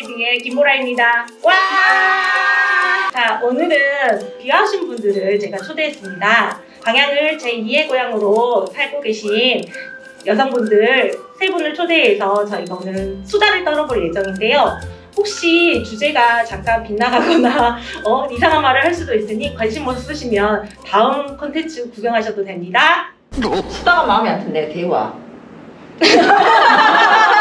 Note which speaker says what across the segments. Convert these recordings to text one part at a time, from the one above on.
Speaker 1: TV의 김보라입니다. 와! 자, 오늘은 귀하신 분들을 제가 초대했습니다. 광양을 제2의 고향으로 살고 계신 여성분들 세 분을 초대해서 저희가 오늘 수다를 떨어볼 예정인데요. 혹시 주제가 잠깐 빗나가거나 어, 이상한 말을 할 수도 있으니 관심 없으시면 다음 컨텐츠 구경하셔도 됩니다.
Speaker 2: 수다가 마음에 안 든대 대화
Speaker 1: 자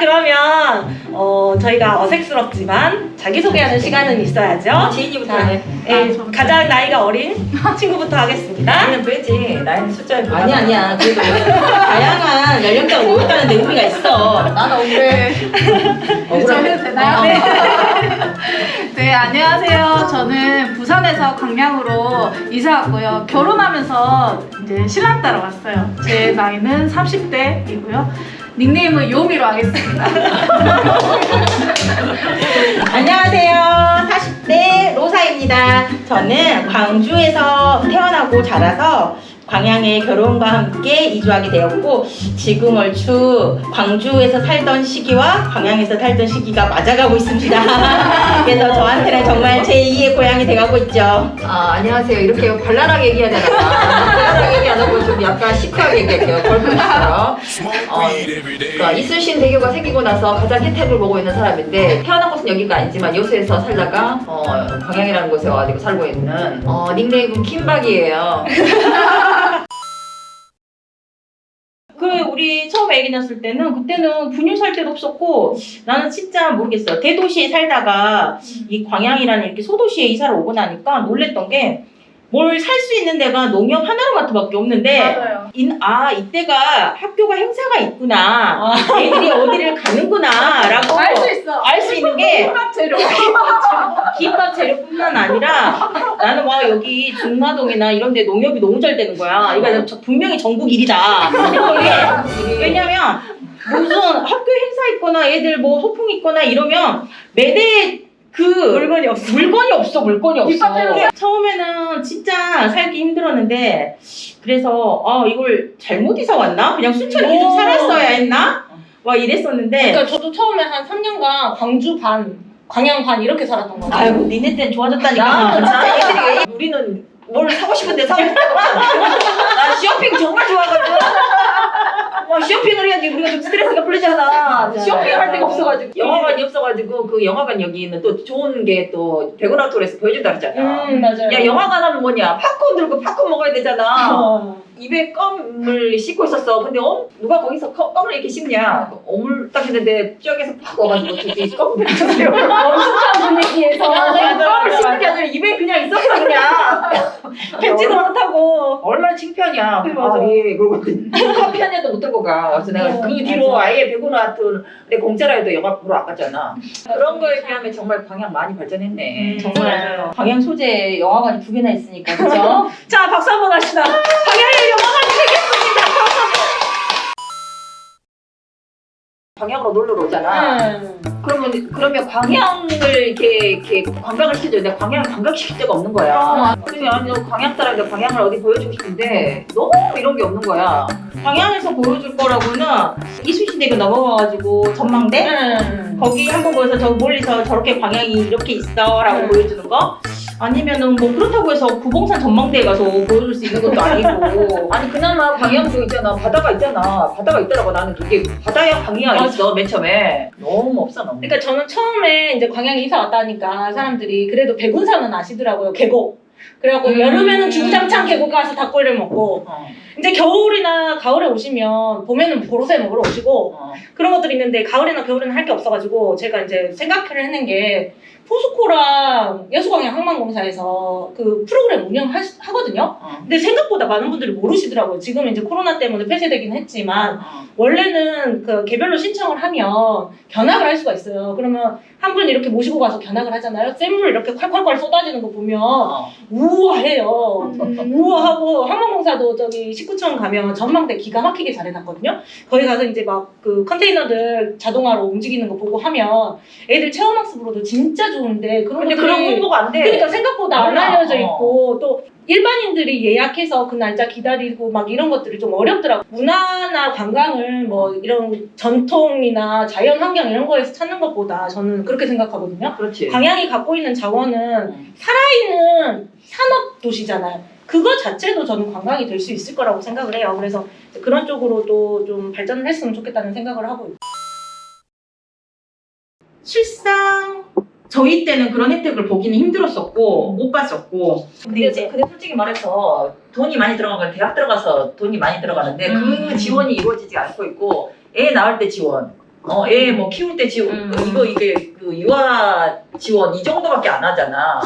Speaker 1: 그러면 어, 저희가 어색스럽지만 자기소개하는 시간은 있어야죠.
Speaker 2: 지인이부터
Speaker 1: 자,
Speaker 2: 해
Speaker 1: 예, 가장 나이가 어린 친구부터 하겠습니다.
Speaker 2: 나이는 빼지 나이는 숫자에 불과하다.
Speaker 3: 아니 아니야 그래도 다양한 연령대가 모였다는 의미가 있어
Speaker 2: 나는 억울해
Speaker 3: 억울하게
Speaker 4: 해도 되나요?
Speaker 3: 네.
Speaker 4: 네, 안녕하세요. 저는 부산에서 광양으로 이사 왔고요. 결혼하면서 이제 신랑 따라 왔어요. 제 나이는 30대이고요. 닉네임은 요미로 하겠습니다.
Speaker 3: 안녕하세요 40대 로사입니다 저는 광주에서 태어나고 자라서 광양에 결혼과 함께 이주하게 되었고 지금 얼추 광주에서 살던 시기와 광양에서 살던 시기가 맞아가고 있습니다. 그래서 저한테는 정말 제2의 고향이 돼가고 있죠.
Speaker 2: 아 안녕하세요. 이렇게 발랄하게 얘기해야 되나 발랄하게 얘기 안 하고 좀 약간 시크하게 얘기할게요. 걸크리스처럼 어, 그러니까 이순신 대교가 생기고 나서 가장 혜택을 보고 있는 사람인데 태어난 곳은 여기가 아니지만 여수에서 살다가 어, 광양이라는 곳에 와가지고 살고 있는 어, 닉네임은 킴박이에요
Speaker 3: 우리 처음에 애기 낳았을 때는 그때는 분유 살 데도 없었고 나는 진짜 모르겠어 대도시에 살다가 이 광양이라는 이렇게 소도시에 이사를 오고 나니까 놀랬던 게 뭘 살 수 있는 데가 농협 하나로마트밖에 없는데
Speaker 4: 맞아요.
Speaker 3: 인, 아 이때가 학교가 행사가 있구나 애들이 어디를 가는구나 라고
Speaker 4: 알 수 있어.
Speaker 3: 알 수 있는
Speaker 4: 게밥 재료.
Speaker 3: 김밥 재료뿐만 아니라 나는 와 여기 중마동이나 이런 데 농협이 너무 잘 되는 거야. 이거 저 분명히 전국 1위다. 왜냐면 무슨 학교 행사 있거나 애들 뭐 소풍 있거나 이러면 매대 그 물건이 없어. 물건이 없어. 물건이. 없어. 처음에는 진짜 살기 힘들었는데 그래서 어 이걸 잘못 이사 왔나? 그냥 순천에 계속
Speaker 1: 오.
Speaker 3: 살았어야 했나? 와 이랬었는데
Speaker 1: 그러니까 저도 처음에 한 3년간 광주 반, 광양 반 이렇게 살았던 거 같아요.
Speaker 3: 아이고 니네 때는 좋아졌다니까.
Speaker 2: 야 진짜 애들이 왜 우리는 뭘 사고 싶은데 사고 싶은 거 없잖아 나 쇼핑 정말 좋아하거든 와 쇼핑을 해야지. 우리가 좀 스트레스가 풀리잖아. 쇼핑할 데가 없어가지고. 영화관이 없어가지고 그 영화관 여기는 또 좋은 게또 백운아트홀에서 보여준다 그랬잖아.
Speaker 1: 음, 맞아요.
Speaker 2: 야 영화관 하면 뭐냐? 팝콘 들고 팝콘 먹어야 되잖아.
Speaker 1: 어.
Speaker 2: 입에 껌을 씹고 있었어. 근데 어? 누가 거기서 껌- 껌을 이렇게 씹냐? 어물 딱 했는데 쪽에서 팍 와가지고 저기 껌을 줬어요.
Speaker 1: 엄숙한 분위기에서.
Speaker 2: 껌을 씹는 게 아니라 입에 그냥 있었어 그냥. 뱉지도 못하고. 얼마나 창피하냐. 아,
Speaker 1: 맞아.
Speaker 2: 예 커피 한 잔도 못 들고 가 그래서 내가
Speaker 1: 어,
Speaker 2: 그 뒤로
Speaker 1: 맞아.
Speaker 2: 아예 백운아트 내 공짜라 해도 영화 보러 아깝잖아 그런 거에 비하면 정말 광양 많이 발전했네
Speaker 1: 음,
Speaker 3: 정말. 광양 소재 영화관이 두 개나 있으니까 그죠?
Speaker 1: 자, 박수 한번 합시다. 광양에 영화관 이
Speaker 2: 광양으로 놀러 오잖아
Speaker 1: 생겼습니다.
Speaker 2: 그러면 그러면 광양을 이렇게 이렇게 관광을 시켜줘. 내가 광양 관광 시킬 데가 없는 거야. 그래서 아니 광양 사람들 광양을 어디 보여주고 싶은데 너무 이런 게 없는 거야.
Speaker 3: 광양에서 보여줄 거라고는 이순신대교 넘어가가지고 전망대
Speaker 1: 음.
Speaker 3: 거기 한번 보여서 저 멀리서 저렇게 광양이 이렇게 있어라고
Speaker 1: 음.
Speaker 3: 보여주는 거 아니면은 뭐 그렇다고 해서 구봉산 전망대에 가서 보여줄 수 있는 것도 아니고
Speaker 2: 아니 그나마 광양도 있잖아. 바다가 있잖아. 바다가 있더라고. 나는 그게 바다야 광이야
Speaker 1: 맞아.
Speaker 2: 있어 맨 처음에. 너무 없어 너무.
Speaker 1: 그러니까 저는 처음에 이제 광양에 이사 왔다니까 사람들이 그래도 백운산은 아시더라고요. 계곡. 그래갖고
Speaker 3: 음.
Speaker 1: 여름에는 주구장창 계곡 가서 닭고기를 먹고
Speaker 2: 어,
Speaker 1: 이제 겨울이나 가을에 오시면 봄에는 보로새 먹으러 오시고
Speaker 2: 어.
Speaker 1: 그런 것들이 있는데 가을이나 겨울에는 할 게 없어가지고 제가 이제 생각을 해낸 게 포스코랑 여수광양 항만공사에서 그 프로그램 운영하거든요.
Speaker 2: 어.
Speaker 1: 근데 생각보다 많은 분들이 모르시더라고요. 지금 이제 코로나 때문에 폐쇄되긴 했지만
Speaker 2: 어.
Speaker 1: 원래는 그 개별로 신청을 하면 견학을 할 수가 있어요. 그러면 한 분 이렇게 모시고 가서 견학을 하잖아요. 샘물 이렇게 콸콸콸 쏟아지는 거 보면
Speaker 2: 어.
Speaker 1: 우아해요. 우아하고 항공공사도 저기 19층 가면 전망대 기가 막히게 잘 해놨거든요. 거기 가서 이제 막 그 컨테이너들 자동화로 움직이는 거 보고 하면 애들 체험학습으로도 진짜 좋은데 그런
Speaker 2: 근데
Speaker 1: 것들이
Speaker 2: 그런 홍보가 안 돼.
Speaker 1: 그러니까 생각보다 안
Speaker 2: 몰라.
Speaker 1: 알려져
Speaker 2: 어.
Speaker 1: 있고 또 일반인들이 예약해서 그 날짜 기다리고 막 이런 것들이 좀 어렵더라고. 문화나 관광을 뭐 이런 전통이나 자연 환경 이런 거에서 찾는 것보다 저는 그렇게 생각하거든요.
Speaker 2: 그렇지.
Speaker 1: 광양이 갖고 있는 자원은
Speaker 2: 음.
Speaker 1: 살아있는 산업 도시잖아요. 그거 자체도 저는 관광이 될 수 있을 거라고 생각을 해요. 그래서 그런 쪽으로도 좀 발전을 했으면 좋겠다는 생각을 하고 있어요.
Speaker 3: 실상 저희 때는 그런 혜택을 보기는 힘들었었고 못 봤었고
Speaker 2: 근데 이제 근데 솔직히 말해서 돈이 많이 들어간 건 대학 들어가서 돈이 많이 들어가는데
Speaker 3: 음.
Speaker 2: 그 지원이 이루어지지 않고 있고 애 낳을 때 지원, 어 애 뭐 키울 때 지원
Speaker 3: 음.
Speaker 2: 이거 이게 그 유아 지원 이 정도밖에 안 하잖아.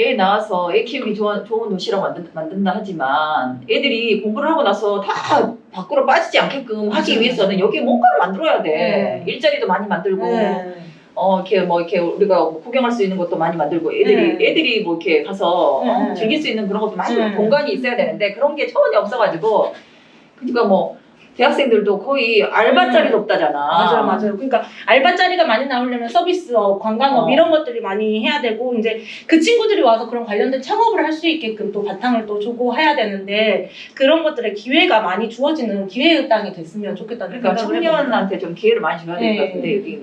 Speaker 2: 애 낳아서 애 키우기 좋은 좋은 도시라고 만든, 만든다 하지만 애들이 공부를 하고 나서 다 밖으로 빠지지 않게끔 하기
Speaker 1: 맞아요.
Speaker 2: 위해서는 여기 뭔가를 만들어야 돼.
Speaker 1: 네.
Speaker 2: 일자리도 많이 만들고
Speaker 1: 네.
Speaker 2: 어 이렇게 뭐 이렇게 우리가 뭐 구경할 수 있는 것도 많이 만들고 애들이
Speaker 1: 네.
Speaker 2: 애들이 뭐 이렇게 가서 어,
Speaker 1: 네.
Speaker 2: 즐길 수 있는 그런 것도 많이
Speaker 1: 네.
Speaker 2: 공간이 있어야 되는데 그런 게 전혀 없어가지고 그러니까 뭐 대학생들도 거의 알바짜리도 없다잖아.
Speaker 1: 맞아요, 맞아요. 그러니까 알바자리가 많이 나오려면 서비스업, 관광업
Speaker 2: 어.
Speaker 1: 이런 것들이 많이 해야 되고 이제 그 친구들이 와서 그런 관련된 창업을 할 수 있게끔 또 바탕을 또 주고 해야 되는데 그런 것들의 기회가 많이 주어지는 기회의 땅이 됐으면 좋겠다는
Speaker 2: 그러니까. 청년한테 좀 기회를 많이 줘야 될것
Speaker 1: 네.
Speaker 2: 같은데 여기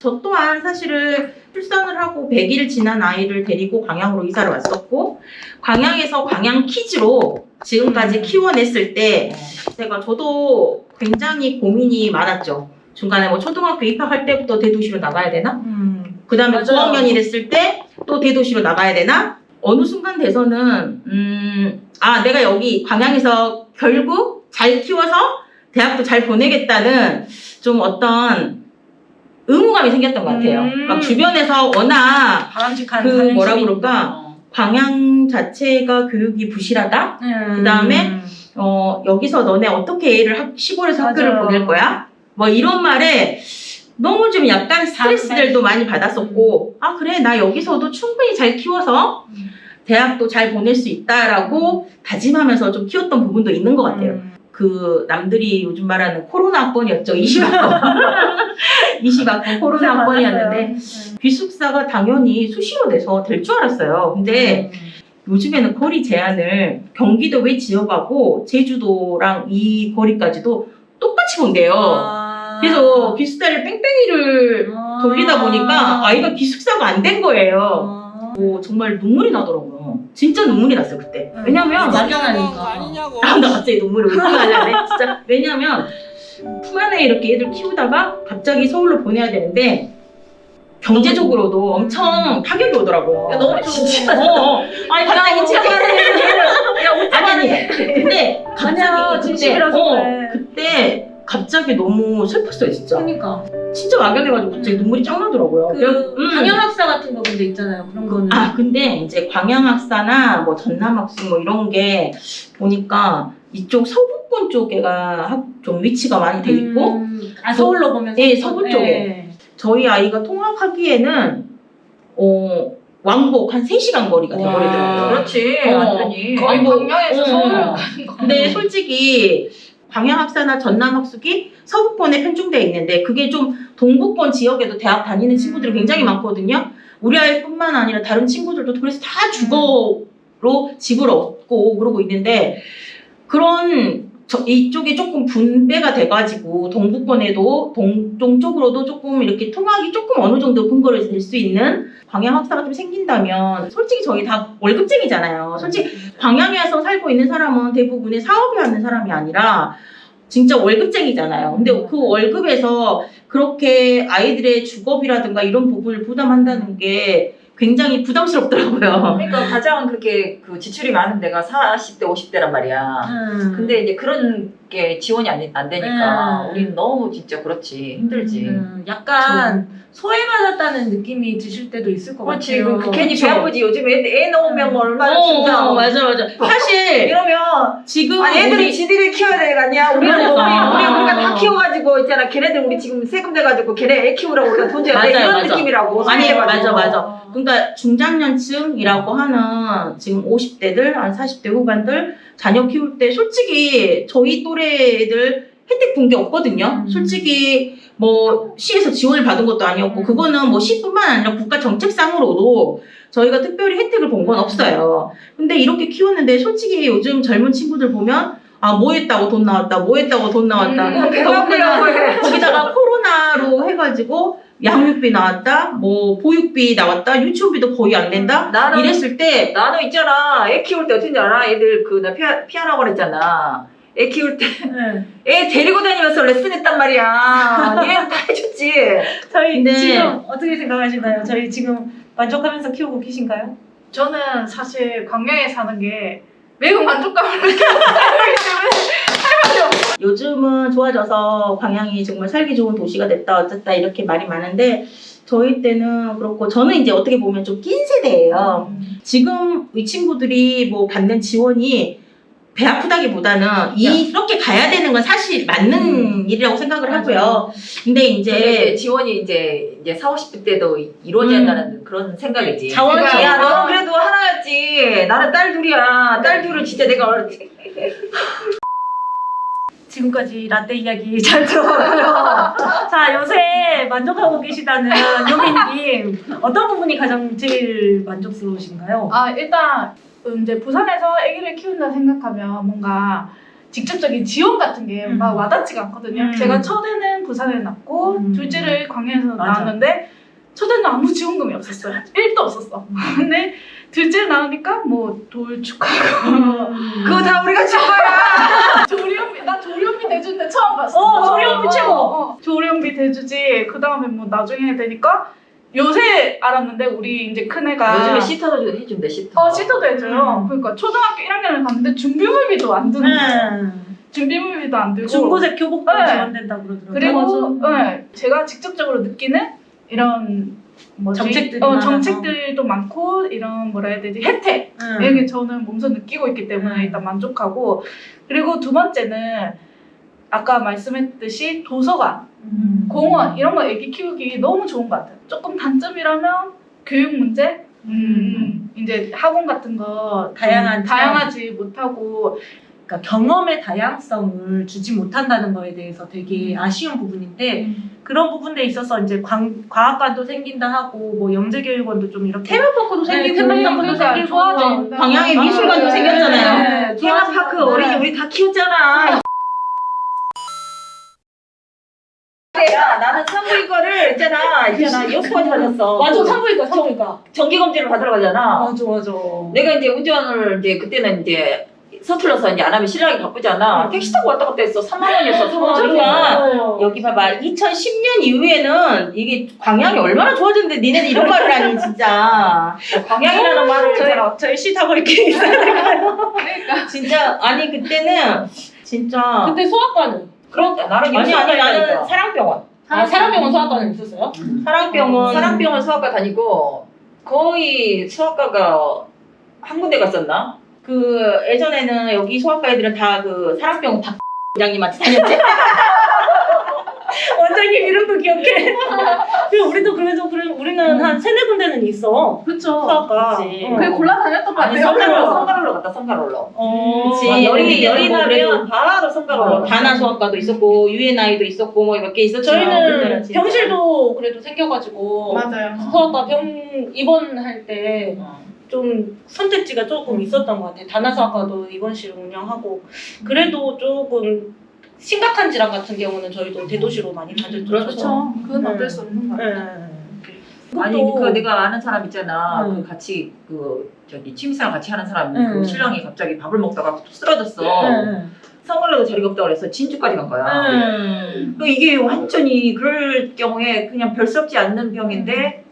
Speaker 3: 저 또한 사실은 출산을 하고 100일 지난 아이를 데리고 광양으로 이사를 왔었고 광양에서 광양 키즈로 지금까지
Speaker 1: 음.
Speaker 3: 키워냈을 때 제가 저도 굉장히 고민이 많았죠. 중간에 뭐 초등학교 입학할 때부터 대도시로 나가야 되나?
Speaker 1: 음.
Speaker 3: 그 다음에
Speaker 1: 맞아요.
Speaker 3: 9학년이 됐을 때 또 대도시로 나가야 되나? 어느 순간 돼서는, 음, 아, 내가 여기 광양에서 결국 잘 키워서 대학도 잘 보내겠다는 좀 어떤 의무감이 생겼던 것 같아요.
Speaker 1: 음.
Speaker 3: 막 주변에서 워낙
Speaker 1: 바람직한
Speaker 3: 그 뭐라. 그럴까?
Speaker 2: 어.
Speaker 3: 광양 자체가 교육이 부실하다?
Speaker 1: 음.
Speaker 3: 그다음에 어, 여기서 너네 어떻게 애를 학- 시골에서 학교를. 보낼 거야? 뭐 이런 말에 너무 좀 약간 스트레스들도 많이 받았었고, 아, 그래, 나 여기서도 충분히 잘 키워서
Speaker 1: 음.
Speaker 3: 대학도 잘 보낼 수 있다라고 다짐하면서 좀 키웠던 부분도 있는 것 같아요.
Speaker 1: 음.
Speaker 3: 그 남들이 요즘 말하는 코로나 학번이었죠. 20학번. 20학번 코로나 학번이었는데 기숙사가 당연히 수시로 돼서 될 줄 알았어요. 근데 요즘에는 거리 제한을 경기도 외 지역하고 제주도랑 이 거리까지도 똑같이 본대요.
Speaker 1: 아.
Speaker 3: 그래서 기숙사를 뺑뺑이를
Speaker 1: 아.
Speaker 3: 돌리다 보니까 아이가 기숙사가 안 된 거예요.
Speaker 1: 아.
Speaker 3: 뭐 정말 눈물이 나더라고요. 진짜 눈물이 났어요 그때. 왜냐면
Speaker 1: 막연하니까.
Speaker 3: 아, 나 갑자기 눈물이 나려네. 진짜. 왜냐면 품 안에 이렇게 애들 키우다가 갑자기 서울로 보내야 되는데 경제적으로도 엄청 타격이 오더라고요.
Speaker 2: 야, 너무 진짜.
Speaker 3: 어, 어. 아니 갑자기 진짜 아니 아니. 근데
Speaker 1: 아니야,
Speaker 3: 갑자기 그때
Speaker 1: 진심이라서
Speaker 3: 어,
Speaker 1: 그래.
Speaker 3: 그때 갑자기 너무 슬펐어요 진짜.
Speaker 1: 그러니까
Speaker 3: 진짜 막연해가지고 갑자기 눈물이 짱 나더라고요.
Speaker 1: 그
Speaker 3: 음.
Speaker 1: 방영학사 같은 거 근데 있잖아요. 그런 거는
Speaker 3: 아 근데 이제 광양학사나 뭐 전남학습 뭐 이런 게 보니까 이쪽 서부권 쪽에가 학- 좀 위치가 많이 돼 있고
Speaker 1: 음, 아 서울로 보면
Speaker 3: 예, 서부 쪽에. 저희 아이가 통학하기에는 어 왕복 한 3시간 거리가
Speaker 1: 와.
Speaker 3: 돼버리더라고요.
Speaker 2: 그렇지
Speaker 3: 어.
Speaker 2: 완전히
Speaker 3: 거의 광양에서
Speaker 2: 어.
Speaker 3: 서울을 근데 솔직히 광양학사나 전남학습이 서부권에 편중되어 있는데 그게 좀 동부권 지역에도 대학 다니는 친구들이 굉장히 많거든요. 우리 아이뿐만 아니라 다른 친구들도 그래서 다 주거로 집을 얻고 그러고 있는데 그런 저 이쪽에 조금 분배가 돼가지고 동부권에도 동 동 쪽으로도 조금 이렇게 통학이 조금 어느 정도 근거로 될수 있는 광양 학사가 좀 생긴다면 솔직히 저희 다 월급쟁이잖아요. 솔직히 광양에서 살고 있는 사람은 대부분의 사업을 하는 사람이 아니라 진짜 월급쟁이잖아요. 근데 그 월급에서 그렇게 아이들의 주거비라든가 이런 부분을 부담한다는 게 굉장히 부담스럽더라고요.
Speaker 2: 그러니까 가장 그렇게 그 지출이 많은 데가 40대 50대란 말이야.
Speaker 1: 음.
Speaker 2: 근데 이제 그런 게 지원이 안, 안 되니까
Speaker 1: 음.
Speaker 2: 우리는 너무 진짜 그렇지 힘들지.
Speaker 1: 음, 약간 소외받았다는 느낌이 드실 때도 있을 것
Speaker 2: 그렇지.
Speaker 1: 같아요.
Speaker 2: 그 괜히 배. 아프지. 요즘 애, 애 낳으면 뭐 얼마나 진짜.
Speaker 3: 어, 맞아 맞아. 사실
Speaker 2: 이러면
Speaker 3: 지금
Speaker 2: 아니 애들이 지들이 키워야 되는 거 아니야? 우리는 우리,
Speaker 3: 그러니까.
Speaker 2: 우리 우리가 다 키워가지고 있잖아. 걔네들 우리 지금 세금 내가지고 걔네 애 키우라고 우리가 돈 줘야 돼.
Speaker 3: 맞아요,
Speaker 2: 이런
Speaker 3: 맞아.
Speaker 2: 느낌이라고.
Speaker 3: 아니. 맞아, 맞아. 그러니까 중장년층이라고 하는 지금 50대들, 한 40대 후반들 자녀 키울 때 솔직히 저희 또래 애들 혜택 본 게 없거든요.
Speaker 1: 음.
Speaker 3: 솔직히 뭐 시에서 지원을 받은 것도 아니었고
Speaker 1: 음.
Speaker 3: 그거는 뭐 시뿐만 아니라 국가 정책상으로도 저희가 특별히 혜택을 본 건 없어요. 근데 이렇게 키웠는데 솔직히 요즘 젊은 친구들 보면 아 뭐 했다고 돈 나왔다 뭐 했다고 돈 나왔다
Speaker 2: 음,
Speaker 3: 거기다가, 코로나로 해가지고 양육비 나왔다 뭐 보육비 나왔다 유치원비도 거의 안 낸다
Speaker 2: 나는
Speaker 3: 이랬을 때
Speaker 2: 나는 있잖아 애 키울 때 어쩐지 알아? 애들 그 나 피아, 피아노 그랬잖아 애 키울 때애
Speaker 1: 네.
Speaker 2: 데리고 다니면서 레슨 했단 말이야 얘는 다 해줬지
Speaker 1: 저희
Speaker 3: 네.
Speaker 1: 지금 어떻게 생각하시나요? 저희 지금 만족하면서 키우고 계신가요?
Speaker 4: 저는 사실 광양에 사는 게 매우 만족감을 느끼고 살기 때문에
Speaker 3: 요즘은 좋아져서 광양이 정말 살기 좋은 도시가 됐다 어쨌다 이렇게 말이 많은데 저희 때는 그렇고 저는 이제 어떻게 보면 좀 낀 세대예요. 지금 이 친구들이 뭐 받는 지원이 배 아프다기보다는 이렇게 가야 되는 건 사실 맞는 일이라고 생각을 하고요. 근데
Speaker 2: 이제
Speaker 3: 이제
Speaker 2: 지원이 이제 이제 4, 50대 때도 이루어져야 한다는 그런 생각이지.
Speaker 1: 자원은
Speaker 2: 그러니까. 너는 그래도 하나였지. 나는 딸 둘이야. 딸 둘을 진짜 내가 얼-
Speaker 1: 지금까지 라떼 이야기 잘 들어봤고요. 자, 요새 만족하고 계시다는 요민님, 어떤 부분이 가장 제일 만족스러우신가요?
Speaker 4: 아 일단 이제 부산에서 아기를 키운다 생각하면 뭔가 직접적인 지원 같은 게막
Speaker 1: 음.
Speaker 4: 와닿지가 않거든요.
Speaker 1: 음.
Speaker 4: 제가 첫애는 부산에 낳고
Speaker 1: 음.
Speaker 4: 둘째를 광양에서
Speaker 1: 맞아.
Speaker 4: 낳았는데 첫애는 아무 지원금이 없었어요. 1도 없었어. 근데 둘째 낳으니까 뭐 돌 축하고
Speaker 1: 음.
Speaker 2: 그거 다 우리가 준 거야
Speaker 4: 대주인데 처음 봤어.
Speaker 1: 어, 조리원비 최고.
Speaker 4: 어, 조리원비 대주지. 그 다음에 뭐 나중에 되니까 요새 알았는데 우리 이제 큰 애가
Speaker 2: 요즘에 시터도 해준대 시터
Speaker 4: 어 시터도 해줘요.
Speaker 1: 음.
Speaker 4: 그러니까 초등학교 1학년을 갔는데 준비물비도 안 드는 거예요.
Speaker 1: 음.
Speaker 4: 준비물비도 안 들고
Speaker 1: 중고생 교복도
Speaker 4: 네.
Speaker 1: 지원된다 그러더라고요.
Speaker 4: 그리고 네, 제가 직접적으로 느끼는 이런 뭐지?
Speaker 1: 정책들이
Speaker 4: 어. 정책들도 많고 이런 뭐라 해야 되지 혜택
Speaker 1: 음.
Speaker 4: 이게 저는 몸소 느끼고 있기 때문에
Speaker 1: 음.
Speaker 4: 일단 만족하고 그리고 두 번째는 아까 말씀했듯이 도서관,
Speaker 1: 음.
Speaker 4: 공원 이런 거 애기 키우기 너무 좋은 것 같아요. 조금 단점이라면 교육 문제, 음, 이제 학원 같은 거
Speaker 1: 다양한
Speaker 4: 좀 다양하지 못하고
Speaker 1: 그러니까 경험의 다양성을 주지 못한다는 거에 대해서 되게 아쉬운 부분인데 그런 부분에 있어서 이제 광, 과학관도 생긴다 하고 뭐 영재교육원도 좀 이렇게
Speaker 3: 테마파크도
Speaker 1: 네,
Speaker 3: 생기고
Speaker 1: 테마파크도
Speaker 4: 그러니까
Speaker 1: 생기고.
Speaker 3: 광양에 미술관도
Speaker 4: 네.
Speaker 3: 생겼잖아요.
Speaker 1: 네,
Speaker 2: 테마파크 어린이
Speaker 1: 네.
Speaker 2: 우리 다 키웠잖아 야 나는 산부인과를 있잖아 있잖아 여수까지 다녔어
Speaker 1: 맞아 산부인과 산부인과
Speaker 2: 정기 검진을 받으러 가잖아
Speaker 1: 맞아 맞아
Speaker 2: 내가 이제 운전을 이제 그때는 이제 서툴러서 이제 안 하면 신랑이 바쁘잖아.
Speaker 1: 음.
Speaker 2: 택시 타고 왔다 갔다 했어. 3만 원이었어. 3만 원.
Speaker 3: 그러니까 여기 봐봐 2010년 이후에는 이게 광양이 얼마나 좋아졌는데 니네들 이런 말을 하니 진짜
Speaker 2: 광양이라는 말을
Speaker 1: 저희
Speaker 2: 제가
Speaker 1: 저희 시 타고 이렇게 있어요.
Speaker 4: 그러니까
Speaker 3: 진짜 아니 그때는 진짜
Speaker 1: 근데 소아과는
Speaker 2: 그러니까 나는
Speaker 3: 아니 아니 나는. 사랑병원
Speaker 1: 아 사랑병원 소아과는 있었어요?
Speaker 3: 사랑병원
Speaker 2: 사랑병원 소아과 다니고 거의 소아과가 한 군데 갔었나?
Speaker 3: 그 예전에는 여기 소아과 애들은 다 그 사랑병원 박 원장님한테 다녔지
Speaker 1: 원장님 이름도 기억해. 근데 우리도 그래도 그래 우리는 한 세네 군데는 있어.
Speaker 4: 그쵸.
Speaker 3: 그치.
Speaker 1: 어.
Speaker 4: 그게 골라 다녔던 것
Speaker 2: 아니
Speaker 4: 같아요.
Speaker 2: 성가로 성가로로 갔다 성가로로.
Speaker 1: 어.
Speaker 3: 그치.
Speaker 2: 막 열이
Speaker 3: 우리
Speaker 2: 열이
Speaker 3: 뭐
Speaker 2: 나면
Speaker 3: 그래도
Speaker 2: 바로 성가로로.
Speaker 3: 어, 다나 소아과도 있었고 UNI도 있었고 뭐몇개 있었지만
Speaker 1: 저희는
Speaker 3: 진짜.
Speaker 1: 병실도 그래도 생겨가지고
Speaker 4: 맞아요.
Speaker 1: 소아과 병 입원할 때 좀 선택지가 조금 있었던 것 같아요. 다나소아과도 입원실을 운영하고 그래도 조금 심각한 질환 같은 경우는 저희도 대도시로 많이 다녔죠.
Speaker 4: 그렇죠. 그건
Speaker 1: 네.
Speaker 4: 어쩔 수 없는 것 같아요.
Speaker 1: 네.
Speaker 2: 아니
Speaker 1: 그것도-
Speaker 2: 그 내가 아는 사람 있잖아.
Speaker 1: 음.
Speaker 2: 그 같이 그 저기 취미생활 같이 하는 사람
Speaker 1: 음.
Speaker 2: 그 신랑이 갑자기 밥을 먹다가 쓰러졌어.
Speaker 1: 네.
Speaker 2: 성갈래도 자리가 없다 그래서 진주까지 간 거야.
Speaker 1: 음.
Speaker 2: 그 이게 완전히 그럴 경우에 그냥 별스럽지 않는 병인데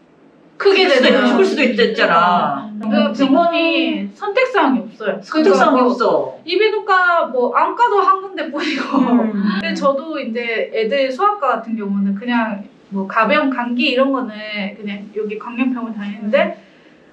Speaker 4: 크게
Speaker 2: 죽을 수도,
Speaker 4: 되면
Speaker 2: 죽을 수도 있잖아.
Speaker 4: 그 병원이 선택사항이 없어요.
Speaker 2: 선택사항이
Speaker 4: 그러니까 뭐
Speaker 2: 없어.
Speaker 4: 이비인후과 뭐 안과도 한 군데 뿐이고.
Speaker 1: 음.
Speaker 4: 근데 저도 이제 애들 소아과 같은 경우는 그냥 뭐 가벼운 감기 이런 거는 그냥 여기 광명병원 다니는데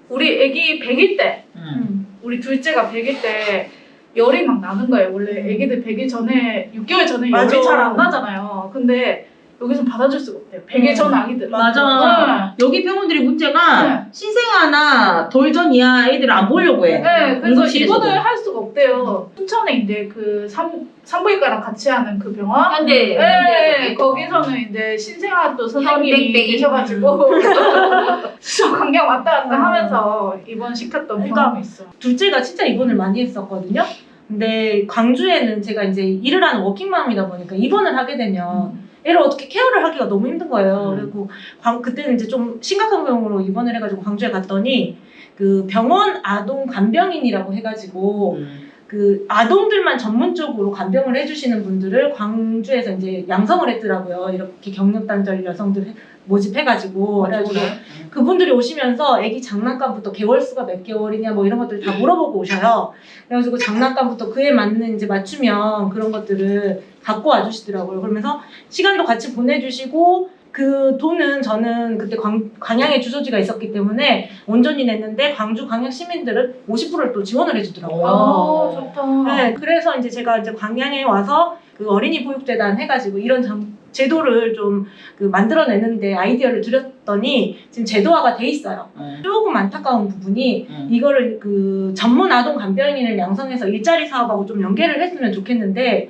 Speaker 4: 우리 애기 100일 때
Speaker 2: 음.
Speaker 4: 우리 둘째가 100일 때 열이 막 나는 거예요. 원래 애기들 100일 전에 6개월 전에
Speaker 1: 맞아.
Speaker 4: 열이 잘 안 나잖아요. 근데 여기서 받아줄 수가 없대요. 100일 전 아기들.
Speaker 3: 맞아. 여기 병원들이 문제가
Speaker 4: 네.
Speaker 3: 신생아나 돌전 이하 애들을 안 보려고 해.
Speaker 4: 네, 그래서. 입원을 할 수가 없대요. 순천에 이제 그 산, 산부인과랑 같이 하는 그 병원.
Speaker 2: 현대
Speaker 4: 네, 거기서는 이제 신생아 또 선생님이. 계셔가지고 저 강경 왔다 갔다 하면서 입원시켰던 경험이 있어요.
Speaker 1: 둘째가 진짜 입원을 많이 했었거든요. 근데 광주에는 제가 이제 일을 하는 워킹맘이다 보니까 입원을 하게 되면 애를 어떻게 케어를 하기가 너무 힘든 거예요.
Speaker 2: 음.
Speaker 1: 그리고 광- 그때는 이제 좀 심각한 병으로 입원을 해가지고 광주에 갔더니 그 병원 아동 간병인이라고 해가지고 그 아동들만 전문적으로 간병을 해주시는 분들을 광주에서 이제 양성을 했더라고요. 이렇게 경력 단절 여성들 해- 모집해가지고 그래가지고 그분들이 오시면서 아기 장난감부터 개월수가 몇 개월이냐 뭐 이런 것들 다 물어보고 오셔요. 그래가지고 장난감부터 그에 맞는 이제 맞춤형 그런 것들을 갖고 와주시더라고요. 그러면서 시간도 같이 보내주시고 그 돈은 저는 그때 광, 광양에 주소지가 있었기 때문에 온전히 냈는데 광주 광양 시민들은 50%를 또 지원을 해주더라고요.
Speaker 2: 오.
Speaker 4: 아, 좋다.
Speaker 1: 네, 그래서 이제 제가 이제 광양에 와서 그 어린이 보육재단 해가지고 이런 장- 제도를 좀 그 만들어내는데 아이디어를 드렸더니 지금 제도화가 돼 있어요. 조금 안타까운 부분이 이거를 그 전문 아동 간병인을 양성해서 일자리 사업하고 좀 연계를 했으면 좋겠는데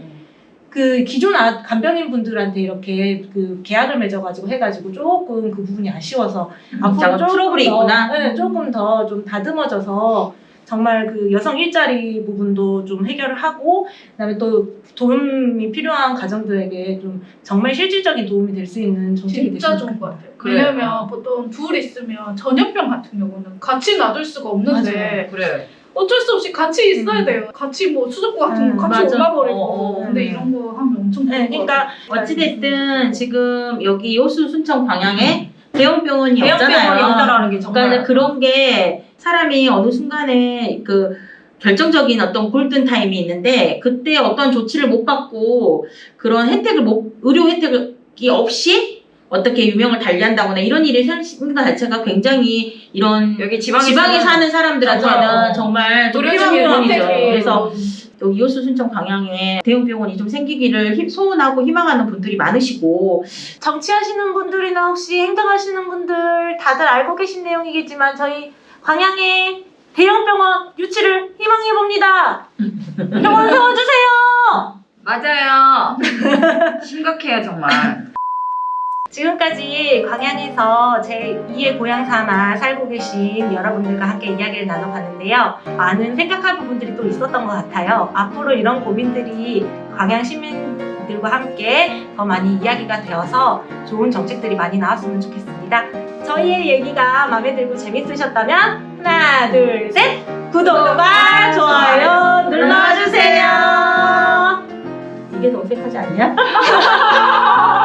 Speaker 1: 그 기존 아, 간병인 분들한테 이렇게 그 계약을 맺어가지고 해가지고 조금 그 부분이 아쉬워서 앞으로
Speaker 2: 작은
Speaker 1: 조금
Speaker 2: 트러블이
Speaker 1: 더,
Speaker 2: 있구나.
Speaker 1: 네, 조금 더 좀 다듬어져서 정말 그 여성 일자리 부분도 좀 해결을 하고 그다음에 또 도움이 필요한 가정들에게 좀 정말 실질적인 도움이 될 수 있는 정책이
Speaker 4: 진짜 좋은 것. 같아요.
Speaker 2: 그래.
Speaker 4: 왜냐면 보통 둘 있으면 전염병 같은 경우는 같이 놔둘 수가 없는데
Speaker 2: 그래.
Speaker 4: 어쩔 수 없이 같이 있어야
Speaker 1: 음.
Speaker 4: 돼요. 같이 뭐 수족구 같은
Speaker 1: 음,
Speaker 4: 거 같이
Speaker 2: 맞아.
Speaker 4: 올라버리고.
Speaker 2: 어, 어,
Speaker 4: 근데
Speaker 1: 음.
Speaker 4: 이런 거 하면 엄청 좋은
Speaker 1: 네,
Speaker 4: 것
Speaker 1: 그러니까
Speaker 2: 어찌됐든 지금 여기 요수 순천 방향에 대형 병원이
Speaker 3: 대형병원이
Speaker 2: 없잖아요.
Speaker 3: 없다라는 게 정말
Speaker 2: 그러니까 어느 게 사람이 어느 순간에 그 결정적인 어떤 골든 타임이 있는데 그때 어떤 조치를 못 받고 그런 혜택을 못 의료 혜택이 없이 어떻게 유명을 달리한다거나 이런 일이 생기는 것 자체가 굉장히 이런
Speaker 3: 여기 지방에,
Speaker 2: 지방에 사는 사람들한테는
Speaker 3: 정말,
Speaker 2: 정말 좀
Speaker 3: 노력
Speaker 2: 필요한
Speaker 3: 중인
Speaker 2: 부분이죠.
Speaker 3: 혜택이.
Speaker 2: 그래서 여기 이호수 순천 광양에 대형 병원이 좀 생기기를 힘- 소원하고 희망하는 분들이 많으시고
Speaker 1: 정치하시는 분들이나 혹시 행정하시는 분들 다들 알고 계신 내용이겠지만 저희 광양에 대형 병원 유치를 희망해 봅니다. 병원 세워주세요.
Speaker 3: 맞아요. 심각해요 정말.
Speaker 1: 지금까지 광양에서 제 2의 고향 삼아 살고 계신 여러분들과 함께 이야기를 나눠봤는데요. 많은 생각할 부분들이 또 있었던 것 같아요. 앞으로 이런 고민들이 광양 시민들과 함께 더 많이 이야기가 되어서 좋은 정책들이 많이 나왔으면 좋겠습니다. 저희의 얘기가 마음에 들고 재밌으셨다면 하나, 둘, 셋! 구독과 좋아요 눌러주세요. 이게 더 어색하지 않냐?